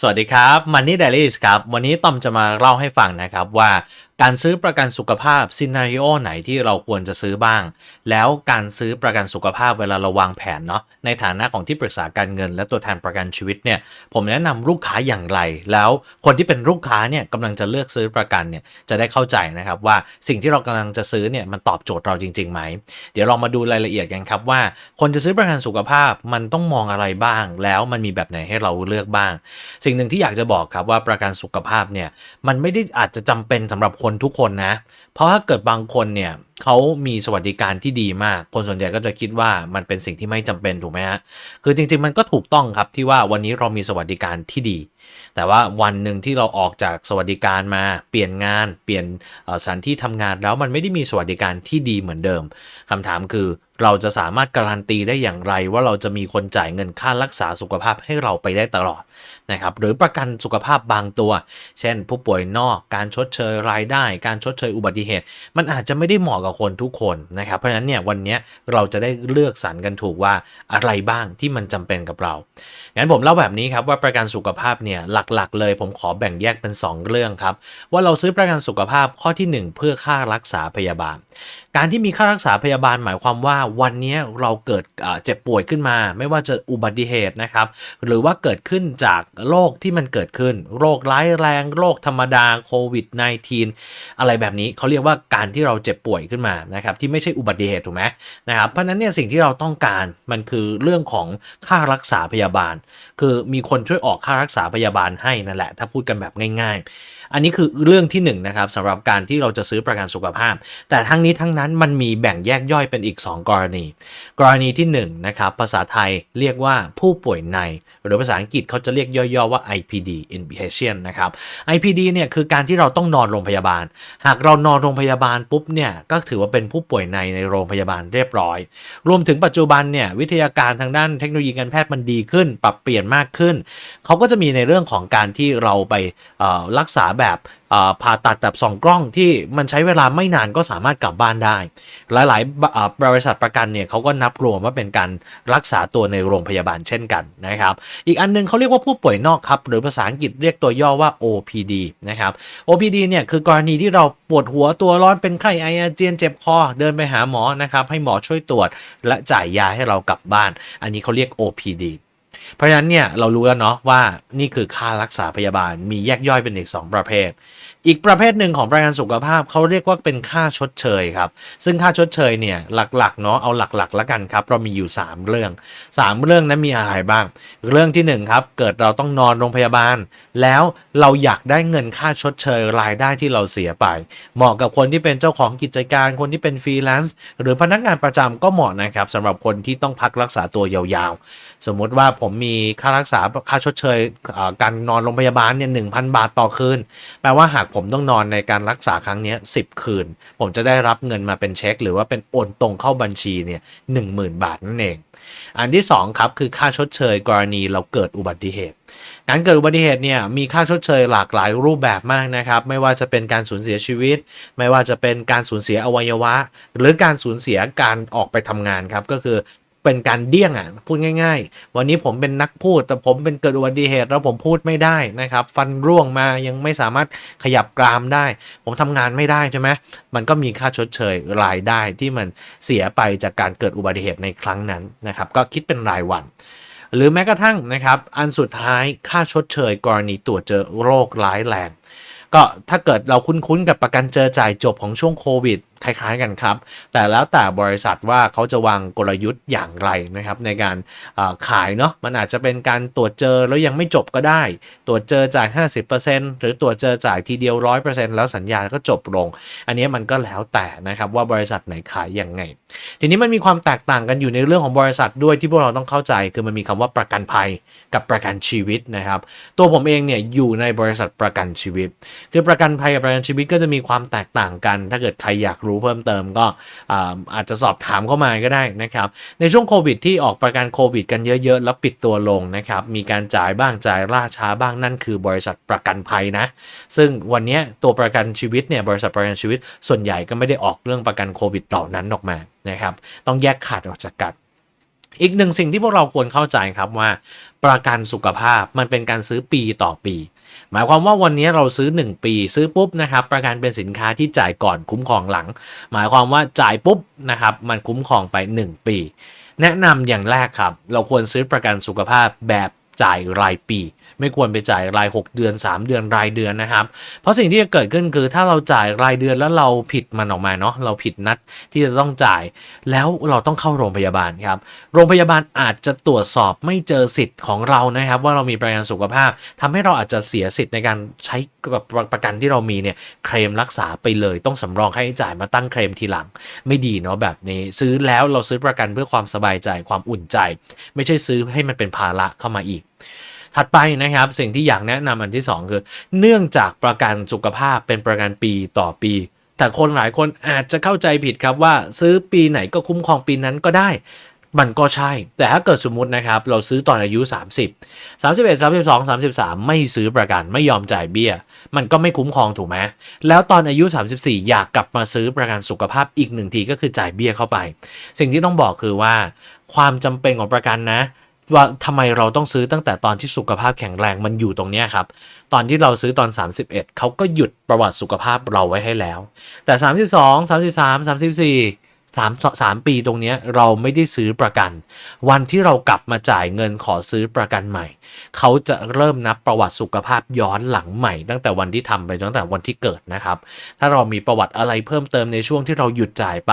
สวัสดีครับ Money d a i l y ครับ วันนี้ต้อมจะมาเล่าให้ฟังนะครับว่า การซื้อประกันสุขภาพซีนารีโอไหนที่เราควรจะซื้อบ้าง แล้วการซื้อประกันสุขภาพเวลาเราวางแผนเนาะในฐานะของที่ปรึกษาการเงิน และตัวแทนประกันชีวิตเนี่ยผมแนะนำลูกค้าอย่างไร แล้วคนที่เป็นลูกค้าเนี่ยกำลังจะเลือกซื้อประกันเนี่ยจะได้เข้าใจนะครับว่าสิ่งที่เรากำลังจะซื้อเนี่ยมันตอบโจทย์เราจริงๆไหมเดี๋ยวเรามาดูรายละเอียดกันครับว่า คนจะซื้อประกันสุขภาพมันต้องมองอะไรบ้าง แล้วมันมีแบบไหนให้เราเลือกบ้าง สิ่งหนึ่งที่อยากจะบอกครับว่าประกันสุขภาพเนี่ยมันไม่ได้อาจจะจำเป็นสำหรับคนนทุกคนนะ เพราะถ้าเกิดบางคนเนี่ยเขามีสวัสดิการที่ดีมาก คนส่วนใหญ่ก็จะคิดว่ามันเป็นสิ่งที่ไม่จำเป็นถูกไหมฮะ คือจริงๆมันก็ถูกต้องครับที่ว่าวันนี้เรามีสวัสดิการที่ดี แต่ว่าวันหนึ่งที่เราออกจากสวัสดิการมาเปลี่ยนงาน เปลี่ยนสถานที่ทำงานแล้วมันไม่ได้มีสวัสดิการที่ดีเหมือนเดิมคำถามคือเราจะสามารถการันตีได้อย่างไร ว่าเราจะมีคนจ่ายเงินค่ารักษาสุขภาพให้เราไปได้ตลอดนะครับหรือประกันสุขภาพบางตัว เช่น ผู้ป่วยนอกการชดเชยรายได้ การชดเชยอุบัติเหตุ มันอาจจะไม่ได้เหมาะกับคนทุกคนนะครับเพราะฉะนั้นเนี่ยวันนี้เราจะได้เลือกสรรกันถูกว่าอะไรบ้างที่มันจำเป็นกับเรางั้นผมเล่าแบบนี้ครับว่าประกันสุขภาพเนี่ยหลักๆ เลยผมขอแบ่งแยกเป็น 2 เรื่องครับ ว่าเราซื้อประกันสุขภาพข้อที่ 1 เพื่อค่ารักษาพยาบาล การที่มีค่ารักษาพยาบาลหมายความว่าวันนี้เราเกิดเจ็บป่วยขึ้นมา ไม่ว่าจะอุบัติเหตุนะครับ หรือว่าเกิดขึ้นจากโรคที่มันเกิดขึ้น โรคร้ายแรงโรคธรรมดาโควิด -19 อะไรแบบนี้เขาเรียกว่าการที่เราเจ็บป่วยขึ้นมานะครับที่ไม่ใช่อุบัติเหตุถูกไหมนะครับเพราะนั้นเนี่ยสิ่งที่เราต้องการมันคือเรื่องของค่ารักษาพยาบาล คือมีคนช่วยออกค่ารักษาพยาบาลให้นั่นแหละ ถ้าพูดกันแบบง่าย อันนี้คือเรื่องที่1นนะครับสำหรับการที่เราจะซื้อประกันสุขภาพ แต่ทั้งนี้ทั้งนั้นมันมีแบ่งแยกย่อยเป็นอีก 2 กรณี กรณีที่1นะครับภาษาไทยเรียกว่าผู้ป่วยใน หรือภาษาอังกฤษเขาจะเรียกย่อๆว่า IPD inpatient นะครับ IPD เนี่ยคือการที่เราต้องนอนโรงพยาบาล หากเรานอนโรงพยาบาลปุ๊บเนี่ยก็ถือว่าเป็นผู้ป่วยในในโรงพยาบาลเรียบร้อย รวมถึงปัจจุบันเนี่ยวิทยาการทางด้านเทคโนโลยีการแพทย์มันดีขึ้น ปรับเปลี่ยนมากขึ้น เขาก็จะมีในเรื่องของการที่เราไปรักษาแบบผ่าตัดแบบสองกล้องที่มันใช้เวลาไม่นานก็สามารถกลับบ้านได้ หลายๆบริษัทประกันเนี่ยเขาก็นับรวมว่าเป็นการรักษาตัวในโรงพยาบาลเช่นกันนะครับ อีกอันนึงเขาเรียกว่าผู้ป่วยนอกครับหรือภาษาอังกฤษเรียกตัวย่อว่า OPD นะครับ OPD เนี่ยคือกรณีที่เราปวดหัวตัวร้อนเป็นไข้ไออาเจียนเจ็บคอเดินไปหาหมอนะครับให้หมอช่วยตรวจและจ่ายยาให้เรากลับบ้าน อันนี้เขาเรียก OPD เพราะฉะนั้นเนี่ยเรารู้แล้วเนาะว่านี่คือค่ารักษาพยาบาลมีแยกย่อยเป็นอีก 2 ประเภท อีกประเภทหนึ่งของประกันสุขภาพเขาเรียกว่าเป็นค่าชดเชยครับ ซึ่งค่าชดเชยเนี่ยหลักๆเนาะเอาหลักๆ แล้วกันครับเรามีอยู่ 3 เรื่อง 3 เรื่องนั้นมีอะไรบ้าง เรื่องที่ 1 ครับ เกิดเราต้องนอนโรงพยาบาล แล้วเราอยากได้เงินค่าชดเชยรายได้ที่เราเสียไป เหมาะกับคนที่เป็นเจ้าของกิจการคนที่เป็นฟรีแลนซ์หรือพนักงานประจำก็เหมาะนะครับสำหรับคนที่ต้องพักรักษาตัวยาวๆ สมมุติว่าผมมีค่ารักษาค่าชดเชยการนอนโรงพยาบาลเนี่ยหนึ่งพันบาทต่อคืน แปลว่าหากผมต้องนอนในการรักษาครั้งนี้10คืน ผมจะได้รับเงินมาเป็นเช็ค หรือว่าเป็นโอนตรงเข้าบัญชีเนี่ยหนึ่งหมื่นบาทนั่นเอง อันที่2ครับคือค่าชดเชยกรณีเราเกิดอุบัติเหตุการเกิดอุบัติเหตุเนี่ยมีค่าชดเชยหลากหลายรูปแบบมากนะครับ ไม่ว่าจะเป็นการสูญเสียชีวิต ไม่ว่าจะเป็นการสูญเสียอวัยวะ หรือการสูญเสียการออกไปทำงานครับก็คือ เป็นการเดี้ยงอะพูดง่าย ๆ วันนี้ผมเป็นนักพูด แต่ผมเป็นเกิดอุบัติเหตุแล้วผมพูดไม่ได้นะครับ ฟันร่วงมายังไม่สามารถขยับกรามได้ ผมทำงานไม่ได้ใช่ไหมมันก็มีค่าชดเชยรายได้ที่มันเสียไปจากการเกิดอุบัติเหตุในครั้งนั้นนะครับ ก็คิดเป็นรายวัน หรือแม้กระทั่งนะครับอันสุดท้ายค่าชดเชยกรณีตรวจเจอโรคร้ายแรงก็ถ้าเกิดเราคุ้นๆกับประกันเจอจ่ายจบของช่วงโควิด คล้ายๆกันครับ แต่แล้วแต่บริษัทว่าเขาจะวางกลยุทธ์อย่างไรนะครับในการขายเนาะมันอาจจะเป็นการตรวจเจอแล้วยังไม่จบก็ได้ ตรวจเจอจ่าย 50%หรือตรวจเจอจ่ายทีเดียว 100%แล้วสัญญาก็จบลง อันนี้มันก็แล้วแต่นะครับว่าบริษัทไหนขายยังไง ทีนี้มันมีความแตกต่างกันอยู่ในเรื่องของบริษัทด้วยที่พวกเราต้องเข้าใจ คือมันมีคำว่าประกันภัยกับประกันชีวิตนะครับตัวผมเองเนี่ยอยู่ในบริษัทประกันชีวิต คือประกันภัยกับประกันชีวิตก็จะมีความแตกต่างกัน ถ้าเกิดใครอยากรู้เพิ่มเติมก็อาจจะสอบถามเข้ามาก็ได้นะครับในช่วงโควิดที่ออกประกันโควิดกันเยอะๆ แล้วปิดตัวลงนะครับมีการจ่ายบ้างจ่ายล่าช้าบ้างนั่นคือบริษัทประกันภัยนะ ซึ่งวันนี้ตัวประกันชีวิตเนี่ยบริษัทประกันชีวิต ส่วนใหญ่ก็ไม่ได้ออกเรื่องประกันโควิดเหล่านั้นออกมานะครับต้องแยกขาดออกจากกันอีกหนึ่งสิ่งที่พวกเราควรเข้าใจครับว่า ประกันสุขภาพมันเป็นการซื้อปีต่อปี หมายความว่าวันนี้เราซื้อ 1 ปีซื้อปุ๊บนะครับประกันเป็นสินค้าที่จ่ายก่อนคุ้มครองหลัง หมายความว่าจ่ายปุ๊บนะครับมันคุ้มครองไป 1 ปี แนะนำอย่างแรกครับ เราควรซื้อประกันสุขภาพแบบจ่ายรายปี ไม่ควรไปจ่ายราย 6 เดือน 3 เดือนรายเดือนนะครับ เพราะสิ่งที่จะเกิดขึ้นคือถ้าเราจ่ายรายเดือนแล้วเราผิดมันออกมาเนาะเราผิดนัดที่จะต้องจ่าย แล้วเราต้องเข้าโรงพยาบาลครับโรงพยาบาลอาจจะตรวจสอบไม่เจอสิทธิ์ของเรานะครับ ว่าเรามีประกันสุขภาพทำให้เราอาจจะเสียสิทธิ์ในการใช้แบบประกันที่เรามีเนี่ยเคลมรักษาไปเลย ต้องสำรองค่าใช้จ่ายมาตั้งเคลมทีหลัง ไม่ดีเนาะแบบนี้ซื้อแล้วเราซื้อประกันเพื่อความสบายใจความอุ่นใจ ไม่ใช่ซื้อให้มันเป็นภาระเข้ามาอีก ถัดไปนะครับสิ่งที่อยากแนะนำอันที่ 2 คือ เนื่องจากประกันสุขภาพเป็นประกันปีต่อปี แต่คนหลายคนอาจจะเข้าใจผิดครับว่าซื้อปีไหนก็คุ้มครองปีนั้นก็ได้มันก็ใช่ แต่ถ้าเกิดสมมตินะครับ เราซื้อตอนอายุ 30 31 32 33 ไม่ซื้อประกันไม่ยอมจ่ายเบี้ย มันก็ไม่คุ้มครองถูกไหมแล้วตอนอายุ 34 อยากกลับมาซื้อประกันสุขภาพอีกหนึ่งทีก็คือจ่ายเบี้ยเข้าไป สิ่งที่ต้องบอกคือว่า ความจำเป็นของประกันนะ ว่าทำไมเราต้องซื้อตั้งแต่ตอนที่สุขภาพแข็งแรงมันอยู่ตรงนี้ครับ ตอนที่เราซื้อตอน 31 เขาก็หยุดประวัติสุขภาพเราไว้ให้แล้ว แต่ 32 33 34 3 3 ปีตรงนี้เราไม่ได้ซื้อประกัน วันที่เรากลับมาจ่ายเงินขอซื้อประกันใหม่ เขาจะเริ่มนับประวัติสุขภาพย้อนหลังใหม่ ตั้งแต่วันที่ทำไปตั้งแต่วันที่เกิดนะครับ ถ้าเรามีประวัติอะไรเพิ่มเติมในช่วงที่เราหยุดจ่ายไป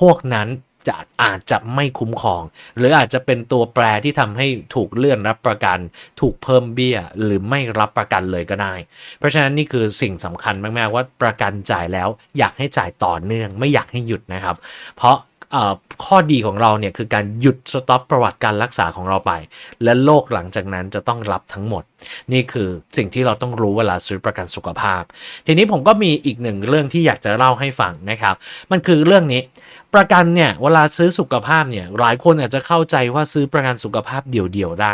พวกนั้น จะอาจจะไม่คุ้มครอง หรืออาจจะเป็นตัวแปรที่ทำให้ถูกเลื่อนรับประกัน ถูกเพิ่มเบี้ย หรือไม่รับประกันเลยก็ได้ เพราะฉะนั้นนี่คือสิ่งสำคัญมาก ๆ ว่าประกันจ่ายแล้วอยากให้จ่ายต่อเนื่อง ไม่อยากให้หยุดนะครับ เพราะข้อดีของเราเนี่ยคือการหยุดสต็อปประวัติการรักษาของเราไป และโลกหลังจากนั้นจะต้องรับทั้งหมด นี่คือสิ่งที่เราต้องรู้เวลาซื้อประกันสุขภาพ ทีนี้ผมก็มีอีกหนึ่งเรื่องที่อยากจะเล่าให้ฟังนะครับ มันคือเรื่องนี้ ประกันเนี่ยเวลาซื้อสุขภาพเนี่ยหลายคนอาจจะเข้าใจว่าซื้อประกันสุขภาพเดี่ยวๆได้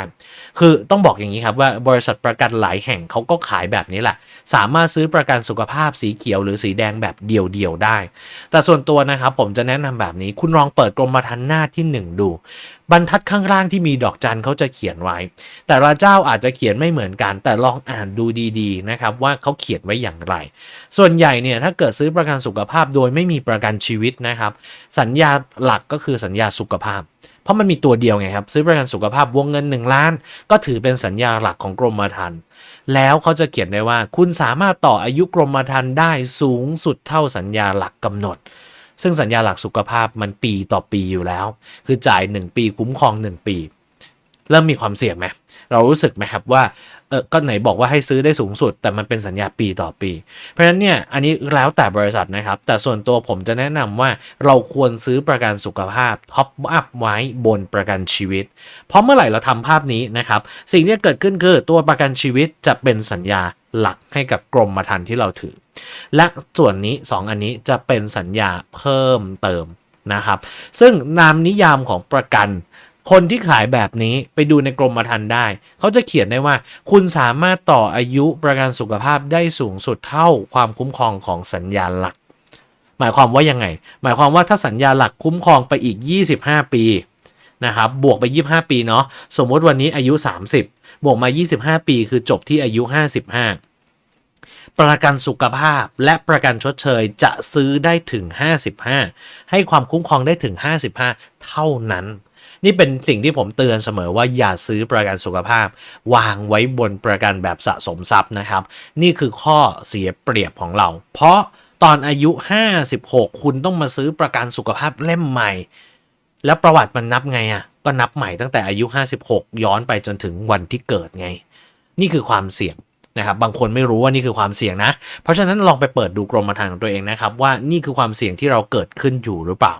คือต้องบอกอย่างนี้ครับว่าบริษัทประกันหลายแห่งเขาก็ขายแบบนี้แหละ สามารถซื้อประกันสุขภาพสีเขียวหรือสีแดงแบบเดี่ยวๆได้ แต่ส่วนตัวนะครับผมจะแนะนำแบบนี้คุณลองเปิดกรมธรรม์หน้าที่ 1 ดู บรรทัดข้างล่างที่มีดอกจันเขาจะเขียนไว้ แต่ละเจ้าอาจจะเขียนไม่เหมือนกัน แต่ลองอ่านดูดีๆนะครับว่าเขาเขียนไว้อย่างไร ส่วนใหญ่เนี่ยถ้าเกิดซื้อประกันสุขภาพโดยไม่มีประกันชีวิตนะครับสัญญาหลักก็คือสัญญาสุขภาพ เพราะมันมีตัวเดียวไงครับ ซื้อประกันสุขภาพวงเงิน 1 ล้าน ก็ถือเป็นสัญญาหลักของกรมธรรม์แล้วเขาจะเขียนได้ว่า คุณสามารถต่ออายุกรมธรรม์ได้สูงสุดเท่าสัญญาหลักกำหนด ซึ่งสัญญาหลักสุขภาพมันปีต่อปีอยู่แล้ว คือจ่าย 1 ปีคุ้มครอง 1 ปี เริ่มมีความเสี่ยงไหม เรารู้สึกไหมครับว่าเออก็ไหนบอกว่าให้ซื้อได้สูงสุด แต่มันเป็นสัญญาปีต่อปี เพราะฉะนั้นเนี่ยอันนี้แล้วแต่บริษัทนะครับ แต่ส่วนตัวผมจะแนะนำว่าเราควรซื้อประกันสุขภาพท็อปอัพไว้บนประกันชีวิต เพราะเมื่อไหร่เราทำภาพนี้นะครับ สิ่งที่เกิดขึ้นคือตัวประกันชีวิตจะเป็นสัญญาหลักให้กับกรมธรรม์ที่เราถือ และส่วนนี้ 2 อันนี้จะเป็นสัญญาเพิ่มเติมนะครับ ซึ่งนามนิยามของประกัน คนที่ขายแบบนี้ไปดูในกรมธรรม์ได้ เขาจะเขียนได้ว่า คุณสามารถต่ออายุประกันสุขภาพได้สูงสุดเท่าความคุ้มครองของสัญญาหลัก หมายความว่ายังไง หมายความว่าถ้าสัญญาหลักคุ้มครองไปอีก 25 ปีนะครับบวกไป 25 ปีเนาะสมมติวันนี้อายุ 30 บวกมา 25 ปี คือจบที่อายุ 55 ประกันสุขภาพและประกันชดเชยจะซื้อได้ถึง 55 ให้ความคุ้มครองได้ถึง 55 เท่านั้น นี่เป็นสิ่งที่ผมเตือนเสมอว่าอย่าซื้อประกันสุขภาพ วางไว้บนประกันแบบสะสมทรัพย์นะครับ นี่คือข้อเสียเปรียบของเรา เพราะตอนอายุ 56 คุณต้องมาซื้อประกันสุขภาพเล่มใหม่ แล้วประวัติมันนับไงอะก็นับใหม่ตั้งแต่อายุ 56 ย้อนไปจนถึงวันที่เกิดไง นี่คือความเสี่ยงนะครับบางคนไม่รู้ว่านี่คือความเสี่ยงนะ เพราะฉะนั้นลองไปเปิดดูกรมธรรม์ของตัวเองนะครับ ว่านี่คือความเสี่ยงที่เราเกิดขึ้นอยู่หรือเปล่า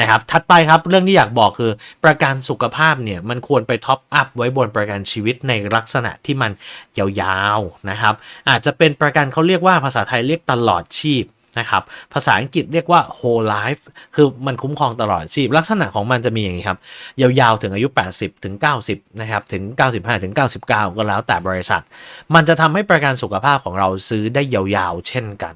นะครับถัดไปครับเรื่องที่อยากบอกคือประกันสุขภาพเนี่ยมันควรไปท็อปอัพไว้บนประกันชีวิตในลักษณะที่มันยาวๆนะครับ อาจจะเป็นประกันเขาเรียกว่าภาษาไทยเรียกตลอดชีพนะครับภาษาอังกฤษเรียกว่า whole life คือมันคุ้มครองตลอดชีพ ลักษณะของมันจะมีอย่างนี้ครับ ยาวๆ ถึงอายุ 80 ถึง 90 นะครับ ถึง 95 ถึง 99 ก็แล้วแต่บริษัท มันจะทำให้ประกันสุขภาพของเราซื้อได้ยาวๆ เช่นกัน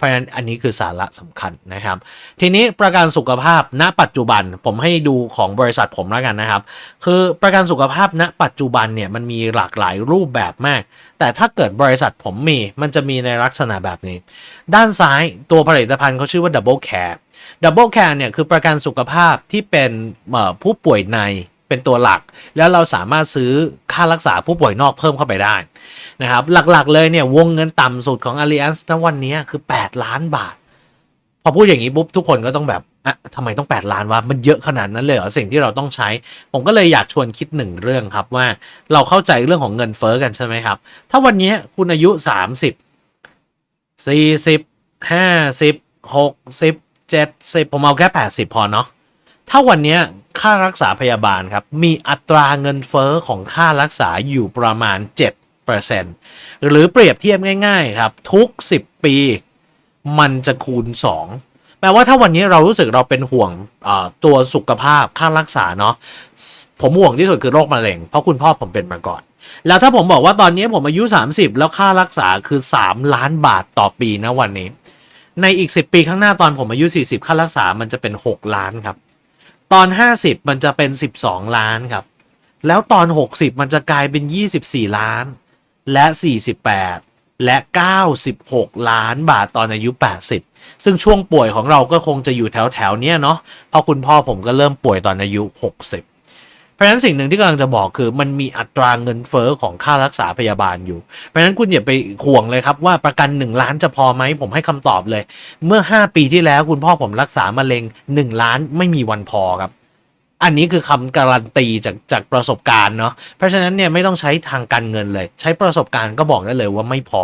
เพราะฉะนั้นอันนี้คือสาระสำคัญนะครับ ทีนี้ประกันสุขภาพณปัจจุบันผมให้ดูของบริษัทผมแล้วกันนะครับ คือประกันสุขภาพณปัจจุบันเนี่ยมันมีหลากหลายรูปแบบมาก แต่ถ้าเกิดบริษัทผมมีมันจะมีในลักษณะแบบนี้ ด้านซ้ายตัวผลิตภัณฑ์เขาชื่อว่า Double Care Double Care เนี่ยคือประกันสุขภาพที่เป็นผู้ป่วยในเป็นตัวหลัก แล้วเราสามารถซื้อค่ารักษาผู้ป่วยนอกเพิ่มเข้าไปได้ นะครับหลักๆเลยเนี่ยวงเงินต่ำสุดของ Allianz ณวันนี้คือ 8 ล้านบาท พอพูดอย่างนี้ปุ๊บทุกคนก็ต้องแบบอะทำไมต้อง 8 ล้านวะมันเยอะขนาดนั้นเลยเหรอสิ่งที่เราต้องใช้ ผมก็เลยอยากชวนคิดหนึ่งเรื่องครับว่าเราเข้าใจเรื่องของเงินเฟ้อกันใช่ไหมครับ ถ้าวันนี้คุณอายุ 30 40 50 60 70 ผมเอาแค่ 80 พอเนาะถ้าวันนี้ค่ารักษาพยาบาลครับ มีอัตราเงินเฟ้อของค่ารักษาอยู่ประมาณ 7 หรือเปรียบเทียบง่ายๆครับ ทุก 10 ปี มันจะคูณ 2 แปลว่าถ้าวันนี้เรารู้สึกเราเป็นห่วงตัวสุขภาพค่ารักษาเนาะผมห่วงที่สุดคือโรคมะเร็ง เพราะคุณพ่อผมเป็นมาก่อน แล้วถ้าผมบอกว่าตอนนี้ผมอายุ 30 แล้วค่ารักษาคือ 3 ล้านบาทต่อปีนะวันนี้ ในอีก 10 ปีข้างหน้าตอนผมอายุ 40 ค่ารักษามันจะเป็น 6 ล้านครับ ตอน 50 มันจะเป็น 12 ล้านครับ แล้วตอน 60 มันจะกลายเป็น 24 ล้าน และ 48 และ 96 ล้านบาทตอนอายุ 80 ซึ่งช่วงป่วยของเราก็คงจะอยู่แถวแถวๆเนี้ยเนาะเพราะคุณพ่อผมก็เริ่มป่วยตอนอายุ 60เพราะฉะนั้นสิ่งหนึ่งที่กำลังจะบอกคือมันมีอัตราเงินเฟอ้อของค่ารักษาพยาบาลอยู่ เพราะฉะนั้นคุณอย่าไปห่วงเลยครับว่าประกัน 1 ล้านจะพอไหมผมให้คำตอบเลย เมื่อ 5 ปีที่แล้วคุณพ่อผมรักษามะเร็ง 1 ล้านไม่มีวันพอครับ อันนี้คือคำการันตีจากจากประสบการณ์เนาะเพราะฉะนั้นเนี่ยไม่ต้องใช้ทางการเงินเลย ใช้ประสบการณ์ก็บอกได้เลยว่าไม่พอ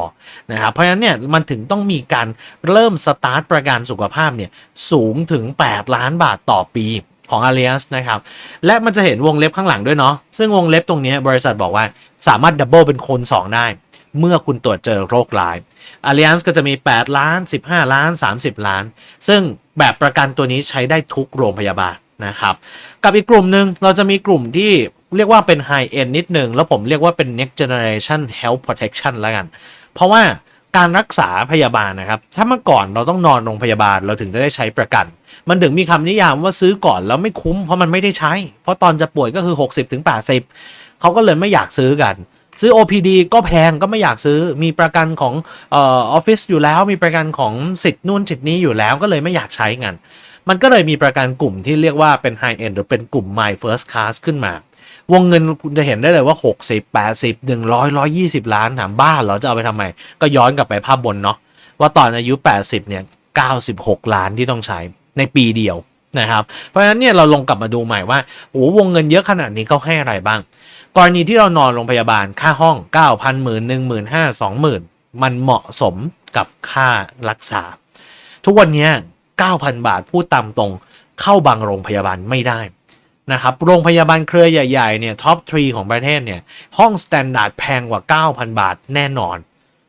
นะครับเพราะฉะนั้นเนี่ยมันถึงต้องมีการเริ่มสตาร์ทประกันสุขภาพเนี่ยสูงถึง 8 ล้านบาทต่อปีของ a l l i a n z นะครับ และมันจะเห็นวงเล็บข้างหลังด้วยเนาะ ซึ่งวงเล็บตรงนี้บริษัทบอกว่าสามารถดับเบิลเป็นคูณ2 ได้ เมื่อคุณตรวจเจอโรคร้าย Allianz ก็จะมี 8 ล้าน 15 ล้าน 30 ล้าน ซึ่งแบบประกันตัวนี้ใช้ได้ทุกโรงพยาบาล นะครับ กับอีกกลุ่มหนึ่งเราจะมีกลุ่มที่เรียกว่าเป็น High End นิดหนึ่งแล้วผมเรียกว่าเป็น Next Generation Health Protection แล้วกัน เพราะว่าการรักษาพยาบาลนะครับ ถ้าเมื่อก่อนเราต้องนอนโรงพยาบาลเราถึงจะได้ใช้ประกัน มันถึงมีคำนิยามว่าซื้อก่อนแล้วไม่คุ้มเพราะมันไม่ได้ใช้ เพราะตอนจะป่วยก็คือ 60-80ถึงเขาก็เลยไม่อยากซื้อกัน ซื้อ OPD ก็แพงก็ไม่อยากซื้อ มีประกันของเออออฟฟิศอยู่แล้ว มีประกันของสิทธิ์นู่นสิทธิ์นี้อยู่แล้วก็เลยไม่อยากใช้กัน มันก็เลยมีประกันกลุ่มที่เรียกว่าเป็น High End หรือเป็นกลุ่ม My First Class ขึ้นมา วงเงินคุณจะเห็นได้เลยว่า 60 80 100 120 ล้านถามบ้าเหรอจะเอาไปทำไม ก็ย้อนกลับไปภาพบนเนาะว่าตอนอายุ 80 เนี่ย 96 ล้านที่ต้องใช้ในปีเดียวนะครับ เพราะฉะนั้นเนี่ยเราลงกลับมาดูใหม่ว่าโอ้วงเงินเยอะขนาดนี้เขาให้อะไรบ้าง กรณีที่เรานอนโรงพยาบาลค่าห้อง 9,000หมื่นหนึ่งหมื่นห้าสองหมื่นมันเหมาะสมกับค่ารักษา ทุกวันนี้ 9,000 บาทพูดตามตรงเข้าบางโรงพยาบาลไม่ได้นะครับโรงพยาบาลเครือใหญ่ๆเนี่ยท็อปทรีของประเทศเนี่ยห้องสแตนดาร์ดแพงกว่า 9,000 บาทแน่นอน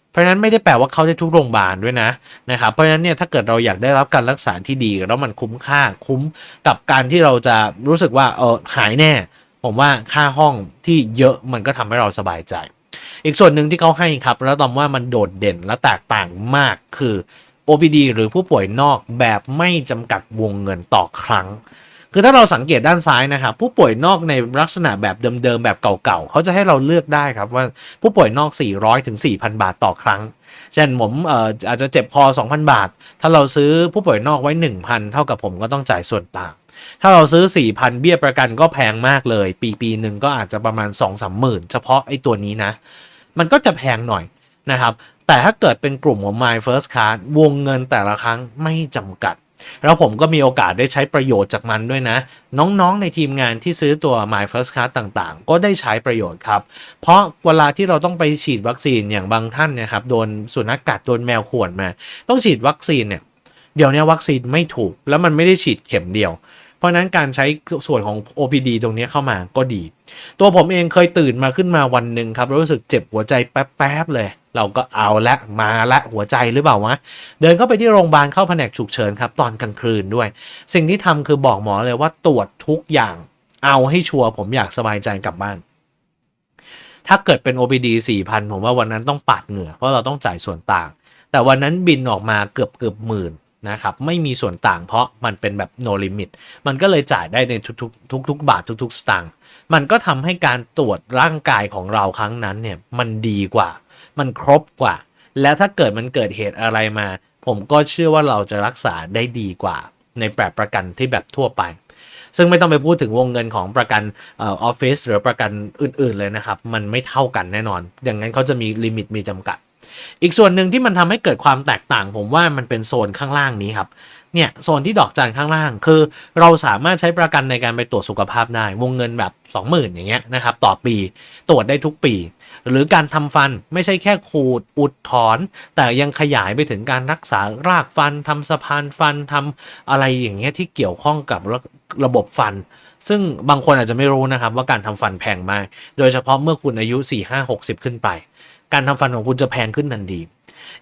เพราะฉะนั้นไม่ได้แปลว่าเขาได้ทุกโรงพยาบาลด้วยนะนะครับเพราะฉะนั้นเนี่ยถ้าเกิดเราอยากได้รับการรักษาที่ดีแล้วมันคุ้มค่าคุ้มกับการที่เราจะรู้สึกว่าเออหายแน่ ผมว่าค่าห้องที่เยอะมันก็ทำให้เราสบายใจ อีกส่วนหนึ่งที่เขาให้ครับแล้วตอมว่ามันโดดเด่นและแตกต่างมากคือ OPD หรือผู้ป่วยนอกแบบไม่จำกัดวงเงินต่อครั้ง คือถ้าเราสังเกตด้านซ้ายนะครับ ผู้ป่วยนอกในลักษณะแบบเดิมๆ แบบเก่าๆ เขาจะให้เราเลือกได้ครับว่าผู้ป่วยนอก 400ถึง4,000 บาทต่อครั้ง เช่นผมเอ่ออาจจะเจ็บคอ 2,000 บาท ถ้าเราซื้อผู้ป่วยนอกไว้ 1,000 เท่ากับผมก็ต้องจ่ายส่วนต่างถ้าเราซื้อ 4,000 เบี้ยประกันก็แพงมากเลย ปีปีหนึ่งก็อาจจะประมาณ 2-3 หมื่น เฉพาะไอ้ตัวนี้นะ มันก็จะแพงหน่อยนะครับ แต่ถ้าเกิดเป็นกลุ่มของ My First Card วงเงินแต่ละครั้งไม่จำกัด แล้วผมก็มีโอกาสได้ใช้ประโยชน์จากมันด้วยนะ น้องๆในทีมงานที่ซื้อตัว My First Card ต่างๆ ก็ได้ใช้ประโยชน์ครับ เพราะเวลาที่เราต้องไปฉีดวัคซีนอย่างบางท่านนะครับโดนสุนัขกัดโดนแมวข่วนมา ต้องฉีดวัคซีนเนี่ยเดี๋ยวนี้วัคซีนไม่ถูกแล้วมันไม่ได้ฉีดเข็มเดียวเพราะนั้นการใช้ส่วนของ OPD ตรงนี้เข้ามาก็ดี ตัวผมเองเคยตื่นมาขึ้นมาวันหนึ่งครับรู้สึกเจ็บหัวใจแป๊บๆเลย เราก็เอาละมาละหัวใจหรือเปล่าวะเดินเข้าไปที่โรงพยาบาลเข้าแผนกฉุกเฉินครับตอนกลางคืนด้วย สิ่งที่ทำคือบอกหมอเลยว่าตรวจทุกอย่างเอาให้ชัวร์ผมอยากสบายใจกลับบ้าน ถ้าเกิดเป็น OPD 4,000 ผมว่าวันนั้นต้องปาดเหงื่อ เพราะเราต้องจ่ายส่วนต่าง แต่วันนั้นบินออกมาเกือบเกือบหมื่นนะครับ ไม่มีส่วนต่างเพราะมันเป็นแบบ no limit มันก็เลยจ่ายได้ในทุกๆทุกๆบาททุก ๆ สตางค์ มันก็ทำให้การตรวจร่างกายของเราครั้งนั้นเนี่ยมันดีกว่า มันครบกว่า และถ้าเกิดมันเกิดเหตุอะไรมา ผมก็เชื่อว่าเราจะรักษาได้ดีกว่า ในแบบประกันที่แบบทั่วไป ซึ่งไม่ต้องไปพูดถึงวงเงินของประกันออฟฟิศหรือประกันอื่น ๆเลยนะครับ มันไม่เท่ากันแน่นอน อย่างนั้นเขาจะมีลิมิตมีจำกัด อีกส่วนหนึ่งที่มันทำให้เกิดความแตกต่าง ผมว่ามันเป็นโซนข้างล่างนี้ครับเนี่ยโซนที่ดอกจันข้างล่างคือเราสามารถใช้ประกันในการไปตรวจสุขภาพได้ วงเงินแบบ 20,000 อย่างเงี้ยนะครับ ต่อปีตรวจได้ทุกปี หรือการทำฟันไม่ใช่แค่ขูดอุดถอน แต่ยังขยายไปถึงการรักษารากฟันทำสะพานฟันทำอะไรอย่างเงี้ยที่เกี่ยวข้องกับระระบบฟัน ซึ่งบางคนอาจจะไม่รู้นะครับว่าการทำฟันแพงมาก โดยเฉพาะเมื่อคุณอายุ 4 5 60 ขึ้นไป การทำฟันของคุณจะแพงขึ้นทันที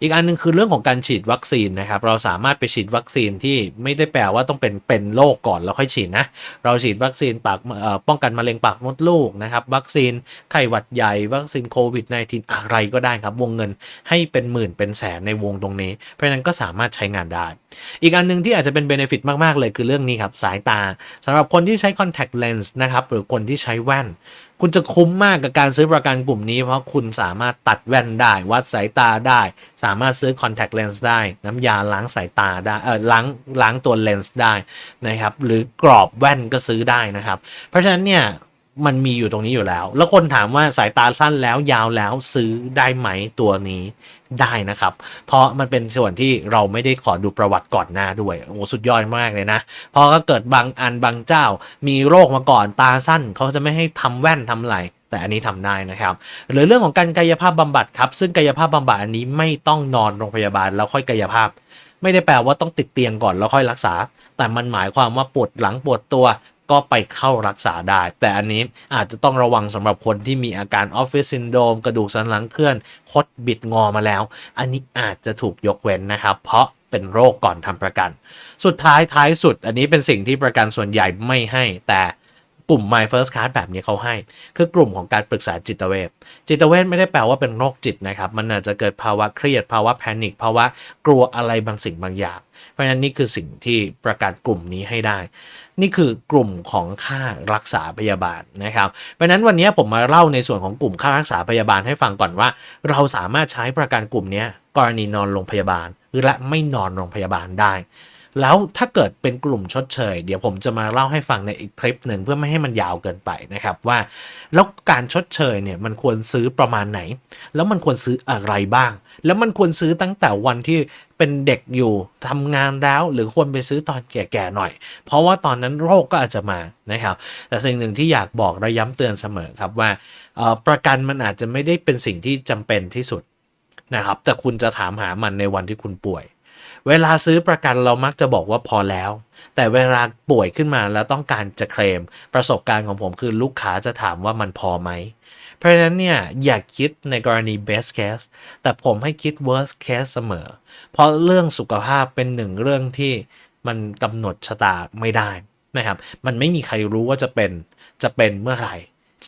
อีกอันหนึงคือเรื่องของการฉีดวัคซีนนะครับ เราสามารถไปฉีดวัคซีนที่ไม่ได้แปลว่าต้องเป็นเป็นโรคก่อนแล้วค่อยฉีดนะ เราฉีดวัคซีนปากป้องกันมะเร็งปากมดลูกนะครับ วัคซีนไข้หวัดใหญ่ วัคซีนโควิด -19 อะไรก็ได้ครับ วงเงินให้เป็นหมื่นเป็นแสนในวงตรงนี้ เพราะฉะนั้นก็สามารถใช้งานได้ อีกอันหนึ่งที่อาจจะเป็นเบนฟิตมาก ๆ เลยคือเรื่องนี้ครับสายตาสำหรับคนที่ใช้ contact lens นะครับหรือคนที่ใช้แว่น คุณจะคุ้มมากกับการซื้อประกันกลุ่มนี้ เพราะคุณสามารถตัดแว่นได้ วัดสายตาได้ สามารถซื้อคอนแทคเลนส์ได้ น้ำยาล้างสายตาได้เออล้างล้างตัวเลนส์ได้นะครับ หรือกรอบแว่นก็ซื้อได้นะครับ เพราะฉะนั้นเนี่ย มันมีอยู่ตรงนี้อยู่แล้ว แล้วคนถามว่าสายตาสั้นแล้วยาวแล้วซื้อได้ไหมตัวนี้ได้นะครับ เพราะมันเป็นส่วนที่เราไม่ได้ขอดูประวัติก่อนหน้าด้วยโอ้สุดยอดมากเลยนะเพราะก็เกิดบางอันบางเจ้า มีโรคมาก่อนตาสั้นเขาจะไม่ให้ทำแว่นทำอะไรแต่อันนี้ทำได้นะครับ หรือเรื่องของการกายภาพบำบัดครับ ซึ่งกายภาพบำบัดอันนี้ไม่ต้องนอนโรงพยาบาลแล้วค่อยกายภาพ ไม่ได้แปลว่าต้องติดเตียงก่อนแล้วค่อยรักษา แต่มันหมายความว่าปวดหลังปวดตัว ก็ไปเข้ารักษาได้ แต่อันนี้อาจจะต้องระวังสำหรับคนที่มีอาการออฟฟิศซินโดมกระดูกสันหลังเคลื่อน คดบิดงอมาแล้ว อันนี้อาจจะถูกยกเว้นนะครับ เพราะเป็นโรคก่อนทำประกัน สุดท้ายท้ายสุด อันนี้เป็นสิ่งที่ประกันส่วนใหญ่ไม่ให้แต่ กลุ่ม My First Card แบบนี้เขาให้ คือกลุ่มของการปรึกษาจิตเวชจิตเวชไม่ได้แปลว่าเป็นโรคจิตนะครับ มันอาจจะเกิดภาวะเครียดภาวะแพนิคภาวะกลัวอะไรบางสิ่งบางอย่าง เพราะฉะนั้นนี่คือสิ่งที่ประกันกลุ่มนี้ให้ได้ นี่คือกลุ่มของค่ารักษาพยาบาลนะครับ เพราะฉะนั้นวันนี้ผมมาเล่าในส่วนของกลุ่มค่ารักษาพยาบาลให้ฟังก่อนว่า เราสามารถใช้ประกันกลุ่มนี้กรณีนอนโรงพยาบาลและไม่นอนโรงพยาบาลได้ แล้วถ้าเกิดเป็นกลุ่มชดเชย เดี๋ยวผมจะมาเล่าให้ฟังในอีกคลิปหนึ่งเพื่อไม่ให้มันยาวเกินไปนะครับว่า แล้วการชดเชยเนี่ยมันควรซื้อประมาณไหน แล้วมันควรซื้ออะไรบ้าง แล้วมันควรซื้อตั้งแต่วันที่เป็นเด็กอยู่ทำงานแล้ว หรือควรไปซื้อตอนแก่ๆหน่อย เพราะว่าตอนนั้นโรคก็อาจจะมานะครับแต่สิ่งหนึ่งที่อยากบอกและย้ำเตือนเสมอครับว่าประกันมันอาจจะไม่ได้เป็นสิ่งที่จำเป็นที่สุดนะครับแต่คุณจะถามหามันในวันที่คุณป่วย เวลาซื้อประกันเรามักจะบอกว่าพอแล้ว แต่เวลาป่วยขึ้นมาแล้วต้องการจะเคลม ประสบการณ์ของผมคือลูกค้าจะถามว่ามันพอไหม เพราะฉะนั้นเนี่ยอย่าคิดในกรณี best case แต่ผมให้คิด worst case เสมอ เพราะเรื่องสุขภาพเป็นหนึ่งเรื่องที่มันกำหนดชะตาไม่ได้นะครับ มันไม่มีใครรู้ว่าจะเป็นจะเป็นเมื่อไหร่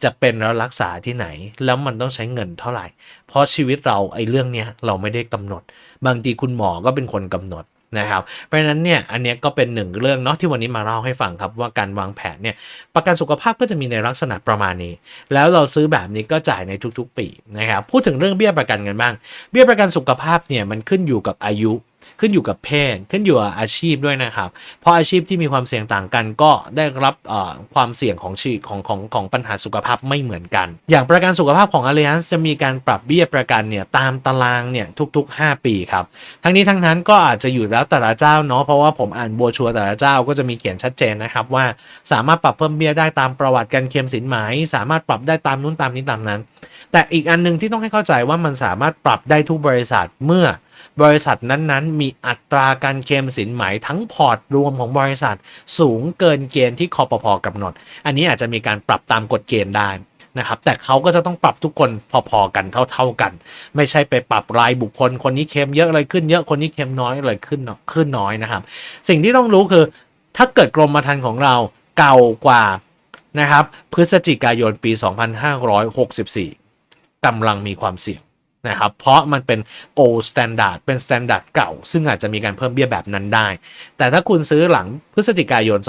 จะเป็นแล้วรักษาที่ไหน แล้วมันต้องใช้เงินเท่าไหร่ เพราะชีวิตเราไอ้เรื่องเนี้ยเราไม่ได้กำหนด บางทีคุณหมอก็เป็นคนกำหนดนะครับ เพราะฉะนั้นเนี่ยอันนี้ก็เป็นหนึ่งเรื่องเนาะที่วันนี้มาเล่าให้ฟังครับว่าการวางแผนเนี่ยประกันสุขภาพก็จะมีในลักษณะประมาณนี้ แล้วเราซื้อแบบนี้ก็จ่ายในทุกๆ ปีนะครับพูดถึงเรื่องเบี้ยประกันกันบ้าง เบี้ยประกันสุขภาพเนี่ยมันขึ้นอยู่กับอายุ ขึ้นอยู่กับเพศ ขึ้นอยู่กับอาชีพด้วยนะครับ เพราะอาชีพที่มีความเสี่ยงต่างกันก็ได้รับความเสี่ยงของชีของของของปัญหาสุขภาพไม่เหมือนกัน อย่างประกันสุขภาพของ Allianz จะมีการปรับเบี้ยประกันเนี่ยตามตารางเนี่ยทุก ๆ 5 ปีครับ ทั้งนี้ทั้งนั้นก็อาจจะอยู่แล้วแต่ละเจ้าเนาะเพราะว่าผมอ่านบัวชัวแต่ละเจ้าก็จะมีเขียนชัดเจนนะครับว่าสามารถปรับเพิ่มเบี้ยได้ตามประวัติการเคลมสินไหมสามารถปรับได้ตามนู้นตามนี้ตามนั้น แต่อีกอันหนึงที่ต้องให้เข้าใจว่ามันสามารถปรับได้ทุกบริษัทเมื่อบริษัทนั้นๆ มีอัตราการเคลมสินไหมทั้งพอร์ตรวมของบริษัท สูงเกินเกณฑ์ที่คอปพอกำหนด อันนี้อาจจะมีการปรับตามกฎเกณฑ์ได้นะครับแต่เขาก็จะต้องปรับทุกคนพอๆกันเท่า ๆกัน ไม่ใช่ไปปรับรายบุคคลคนนี้เคลมเยอะอะไรขึ้นเยอะคนนี้เคลมน้อยอะไรขึ้นขึ้นน้อยนะครับ สิ่งที่ต้องรู้คือ ถ้าเกิดกรมธรรม์ของเราเก่ากว่านะครับพฤศจิกายนปี 2564 กำลังมีความเสี่ยงนะครับ เพราะมันเป็น old standard เป็น standard เก่า ซึ่งอาจจะมีการเพิ่มเบี้ยแบบนั้นได้ แต่ถ้าคุณซื้อหลังพฤศจิกายน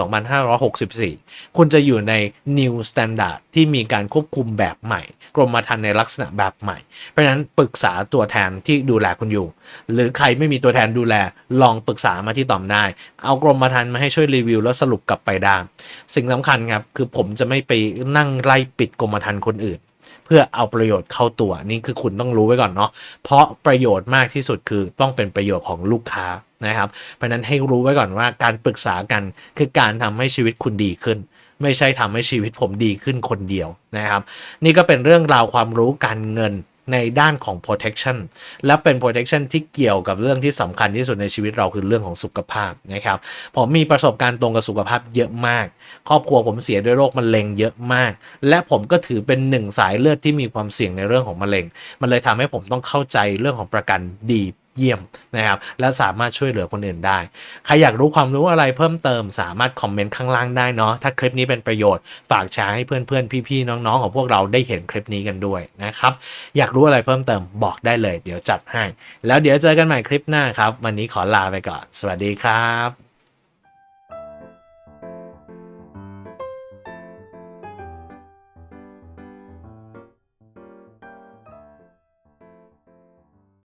2564 คุณจะอยู่ใน new standard ที่มีการควบคุมแบบใหม่ กรมธรรม์ในลักษณะแบบใหม่ เพราะฉะนั้นปรึกษาตัวแทนที่ดูแลคุณอยู่ หรือใครไม่มีตัวแทนดูแล ลองปรึกษามาที่ต่อมได้ เอากรมธรรม์มาให้ช่วยรีวิว แล้วสรุปกลับไปได้ สิ่งสำคัญครับคือผมจะไม่ไปนั่งไล่ปิดกรมธรรม์คนอื่น เพื่อเอาประโยชน์เข้าตัวนี่คือคุณต้องรู้ไว้ก่อนเนาะเพราะประโยชน์มากที่สุดคือต้องเป็นประโยชน์ของลูกค้านะครับเพราะนั้นให้รู้ไว้ก่อนว่าการปรึกษากันคือการทำให้ชีวิตคุณดีขึ้น ไม่ใช่ทำให้ชีวิตผมดีขึ้นคนเดียวนะครับ นี่ก็เป็นเรื่องราวความรู้การเงิน ในด้านของ protection และเป็น protection ที่เกี่ยวกับเรื่องที่สำคัญที่สุดในชีวิตเราคือเรื่องของสุขภาพนะครับผมมีประสบการณ์ตรงกับสุขภาพเยอะมาก ครอบครัวผมเสียด้วยโรคมะเร็งเยอะมาก และผมก็ถือเป็นหนึ่งสายเลือดที่มีความเสี่ยงในเรื่องของมะเร็ง มันเลยทำให้ผมต้องเข้าใจเรื่องของประกันดี เยี่ยมนะครับและสามารถช่วยเหลือคนอื่นได้ ใครอยากรู้ความรู้อะไรเพิ่มเติมสามารถคอมเมนต์ข้างล่างได้เนาะถ้าคลิปนี้เป็นประโยชน์ฝากแชร์ให้เพื่อนๆ พี่ๆ น้องๆ ของพวกเราได้เห็นคลิปนี้กันด้วยนะครับอยากรู้อะไรเพิ่มเติมบอกได้เลย เดี๋ยวจัดให้ แล้วเดี๋ยวเจอกันใหม่คลิปหน้าครับ วันนี้ขอลาไปก่อน สวัสดีครับ